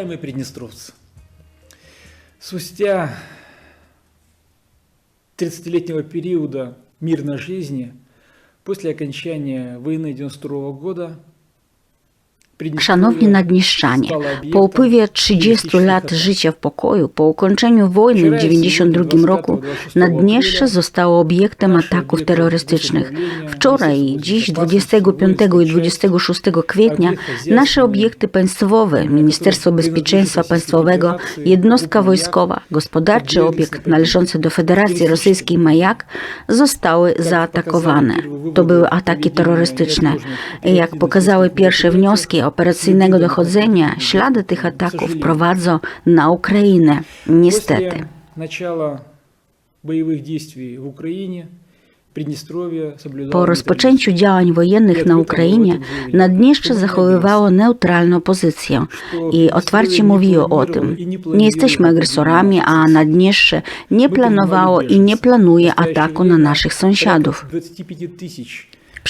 Уважаемые приднестровцы, спустя 30-летнего периода мирной жизни, после окончания войны 92 года, Szanowni Naddnieszczanie, po upływie 30 lat życia w pokoju, po ukończeniu wojny w 1992 roku, Naddniestrze zostało obiektem ataków terrorystycznych. Wczoraj i dziś, 25 i 26 kwietnia, nasze obiekty państwowe, Ministerstwo Bezpieczeństwa Państwowego, jednostka wojskowa, gospodarczy obiekt należący do Federacji Rosyjskiej Majak zostały zaatakowane. To były ataki terrorystyczne. Jak pokazały pierwsze wnioski operacyjnego dochodzenia ślady tych ataków prowadzą na Ukrainę, niestety. Po rozpoczęciu działań wojennych na Ukrainie Naddniestrze zachowywało neutralną pozycję i otwarcie mówiło o tym. Nie jesteśmy agresorami, a Naddniestrze nie planowało i nie planuje ataku na naszych sąsiadów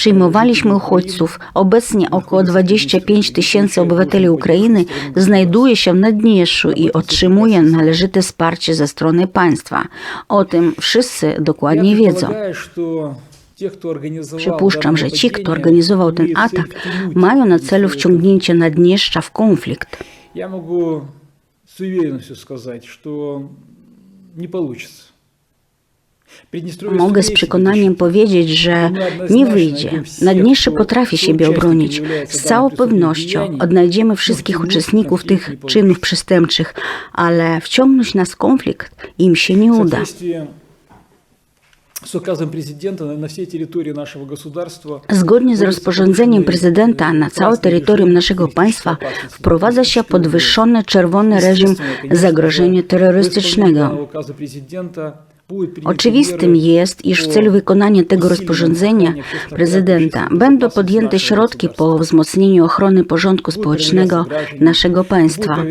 25 тысяч Przyjmowaliśmy uchodźców. Obecnie około 25 tysięcy obywateli Ukrainy znajduje się w Naddniestrzu i otrzymuje należyte wsparcie ze strony państwa. O tym wszyscy dokładnie Я wiedzą. предполагаю, что те, кто организовал Przypuszczam, данное że ci, kto нападение, organizował ten имеют atak, цель втянуть mają na celu Приднестровье wciągnięcie Naddniestrza w konflikt. Я могу с уверенностью сказать, что не получится. Mogę z przekonaniem powiedzieć, że nie wyjdzie. Naddniestrze potrafi siebie obronić. Z całą pewnością odnajdziemy wszystkich uczestników tych czynów przestępczych, ale wciągnąć nas w konflikt im się nie uda. Zgodnie z rozporządzeniem prezydenta na całe terytorium naszego państwa wprowadza się podwyższony czerwony reżim zagrożenia terrorystycznego. Oczywistym jest, iż w celu wykonania tego rozporządzenia prezydenta będą podjęte środki po wzmocnieniu ochrony porządku społecznego naszego państwa.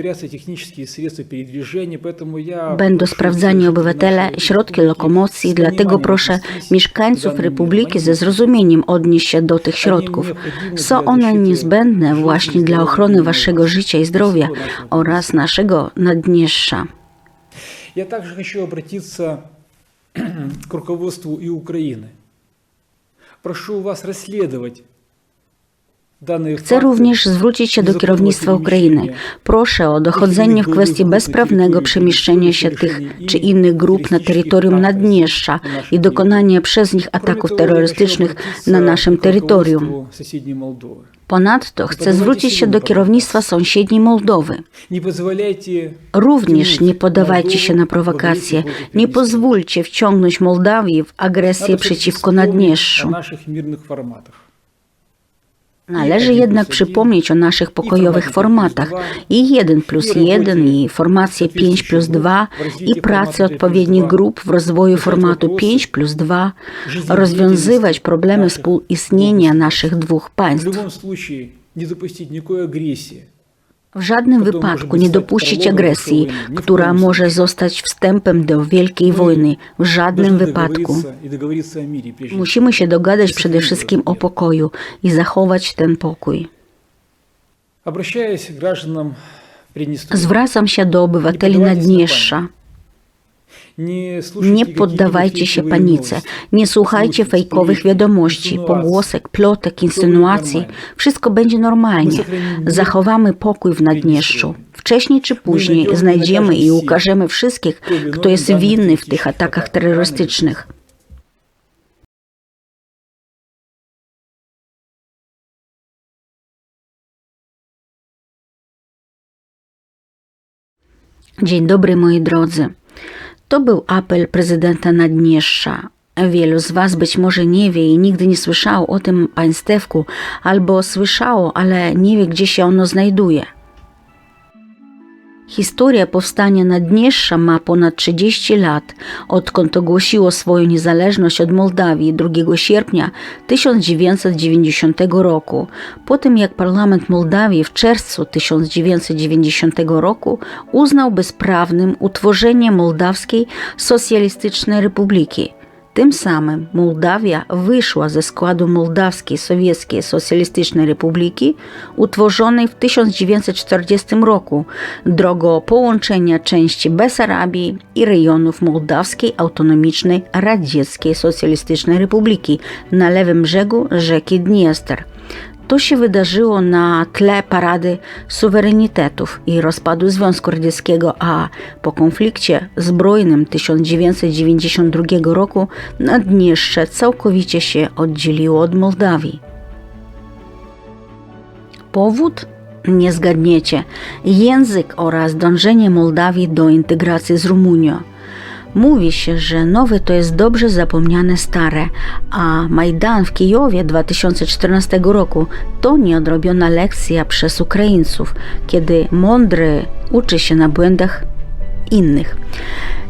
Będą sprawdzani obywatele, środki lokomocji, dlatego proszę mieszkańców Republiki ze zrozumieniem odnieść się do tych środków. Są one niezbędne właśnie dla ochrony waszego życia i zdrowia oraz naszego Naddniestrza. Я также хочу обратиться к руководству и Украины. Прошу вас расследовать Chcę również zwrócić się do kierownictwa Ukrainy. Proszę o dochodzenie w kwestii bezprawnego przemieszczenia się tych czy innych grup na terytorium Naddniestrza i dokonania przez nich ataków terrorystycznych na naszym terytorium. Ponadto chcę zwrócić się do kierownictwa sąsiedniej Mołdowy. Również nie podawajcie się na prowokacje. Nie pozwólcie wciągnąć Mołdawii w agresję przeciwko Naddniestrzu. наших мирных форматах. Należy jednak przypomnieć o naszych pokojowych formatach i 1 plus 1 i formację 5 plus 2 i pracy odpowiednich grup w rozwoju formatu 5 plus 2, rozwiązywać problemy współistnienia naszych dwóch В państw. любом случае не допустить никакой агрессии. W żadnym wypadku nie dopuścić agresji, która może zostać wstępem do wielkiej wojny. W żadnym wypadku. Musimy się dogadać przede wszystkim o pokoju i zachować ten pokój. Zwracam się do obywateli Naddniestrza. Nie poddawajcie się panice, nie słuchajcie fejkowych wiadomości, pogłosek, plotek, insynuacji. Wszystko będzie normalnie. Zachowamy pokój w Naddniestrzu. Wcześniej czy później znajdziemy i ukażemy wszystkich, kto jest winny w tych atakach terrorystycznych. Dzień dobry moi drodzy. To był apel prezydenta Naddniestrza. Wielu z Was być może nie wie i nigdy nie słyszało o tym państewku, albo słyszało, ale nie wie, gdzie się ono znajduje. Historia powstania Naddniestrza ma ponad 30 lat, odkąd ogłosiło swoją niezależność od Mołdawii 2 sierpnia 1990 roku, po tym jak parlament Mołdawii w czerwcu 1990 roku uznał bezprawnym utworzenie Mołdawskiej Socjalistycznej Republiki. Tym samym Mołdawia wyszła ze składu Mołdawskiej Sowieckiej Socjalistycznej Republiki, utworzonej w 1940 roku drogą połączenia części Besarabii i rejonów Mołdawskiej Autonomicznej Radzieckiej Socjalistycznej Republiki na lewym brzegu rzeki Dniester. To się wydarzyło na tle parady suwerenitetów i rozpadu Związku Radzieckiego, a po konflikcie zbrojnym 1992 roku Naddniestrze całkowicie się oddzieliło od Mołdawii. Powód? Nie zgadniecie. Język oraz dążenie Mołdawii do integracji z Rumunią. Mówi się, że nowe to jest dobrze zapomniane stare, a Majdan w Kijowie 2014 roku to nieodrobiona lekcja przez Ukraińców, kiedy mądry uczy się na błędach innych.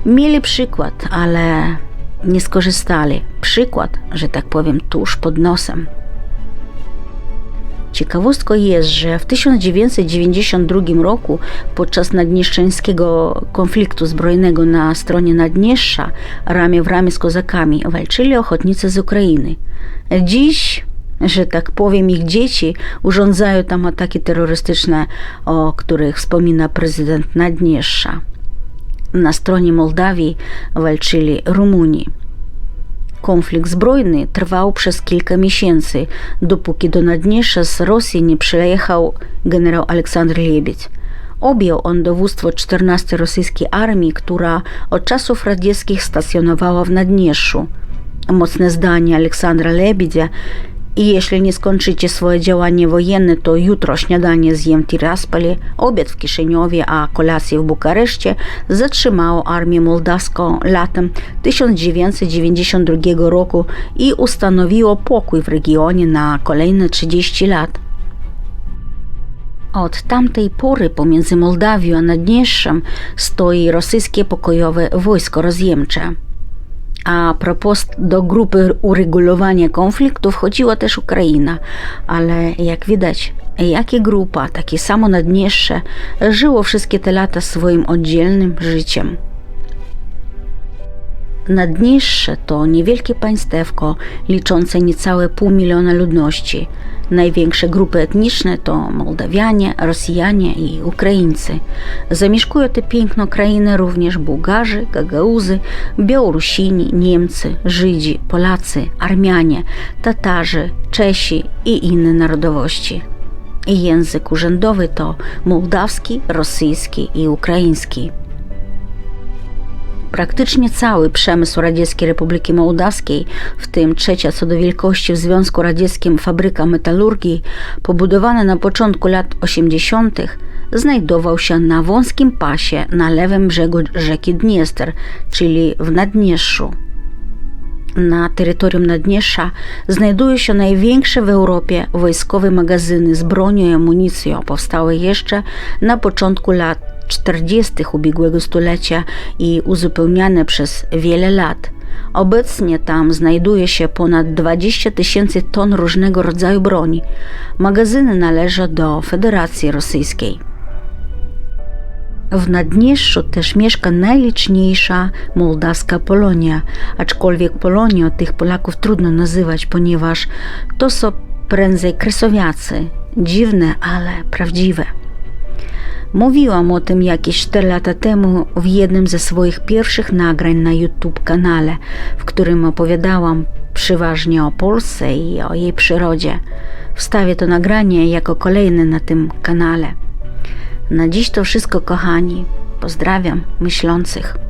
Mieli przykład, ale nie skorzystali. Przykład, że tak powiem, tuż pod nosem. Ciekawostką jest, że w 1992 roku podczas naddniestrzańskiego konfliktu zbrojnego na stronie Naddniestrza ramię w ramię z kozakami walczyli ochotnicy z Ukrainy. Dziś, że tak powiem, ich dzieci urządzają tam ataki terrorystyczne, o których wspomina prezydent Naddniestrza. Na stronie Mołdawii walczyli Rumuni. Konflikt zbrojny trwał przez kilka miesięcy, dopóki do Naddniestrza z Rosji nie przyjechał generał Aleksander Lebiedź. Objął on dowództwo 14 rosyjskiej armii, która od czasów radzieckich stacjonowała w Naddniestrzu. Mocne zdanie Aleksandra Lebiedzia i jeśli nie skończycie swoje działanie wojenne, to jutro śniadanie zjem w Tiraspoli, obiad w Kiszyniowie, a kolację w Bukareszcie zatrzymało armię mołdawską latem 1992 roku i ustanowiło pokój w regionie na kolejne 30 lat. Od tamtej pory pomiędzy Mołdawią a Naddniestrzem stoi rosyjskie pokojowe wojsko rozjemcze. A propos do grupy uregulowania konfliktu wchodziła też Ukraina, ale jak widać, jakie grupa, takie samo Naddniestrze, żyło wszystkie te lata swoim oddzielnym życiem. Naddniestrze to niewielkie państewko liczące niecałe pół miliona ludności. Największe grupy etniczne to Mołdawianie, Rosjanie i Ukraińcy. Zamieszkują tę piękną krainę również Bułgarzy, Gagauzy, Białorusini, Niemcy, Żydzi, Polacy, Armianie, Tatarzy, Czesi i inne narodowości. Język urzędowy to mołdawski, rosyjski i ukraiński. Praktycznie cały przemysł Radzieckiej Republiki Mołdawskiej, w tym trzecia co do wielkości w Związku Radzieckim fabryka metalurgii, pobudowana na początku lat 80., znajdował się na wąskim pasie na lewym brzegu rzeki Dniester, czyli w Naddniestrzu. Na terytorium Naddniestrza znajdują się największe w Europie wojskowe magazyny z bronią i amunicją, powstałe jeszcze na początku lat 40. ubiegłego stulecia i uzupełniane przez wiele lat. Obecnie tam znajduje się ponad 20 tysięcy ton różnego rodzaju broni. Magazyny należą do Federacji Rosyjskiej. W Naddniestrzu też mieszka najliczniejsza mołdawska Polonia, aczkolwiek Polonią tych Polaków trudno nazywać, ponieważ to są prędzej kresowiacy, dziwne, ale prawdziwe. Mówiłam o tym jakieś 4 lata temu w jednym ze swoich pierwszych nagrań na YouTube kanale, w którym opowiadałam przeważnie o Polsce i o jej przyrodzie. Wstawię to nagranie jako kolejne na tym kanale. Na dziś to wszystko, kochani. Pozdrawiam myślących.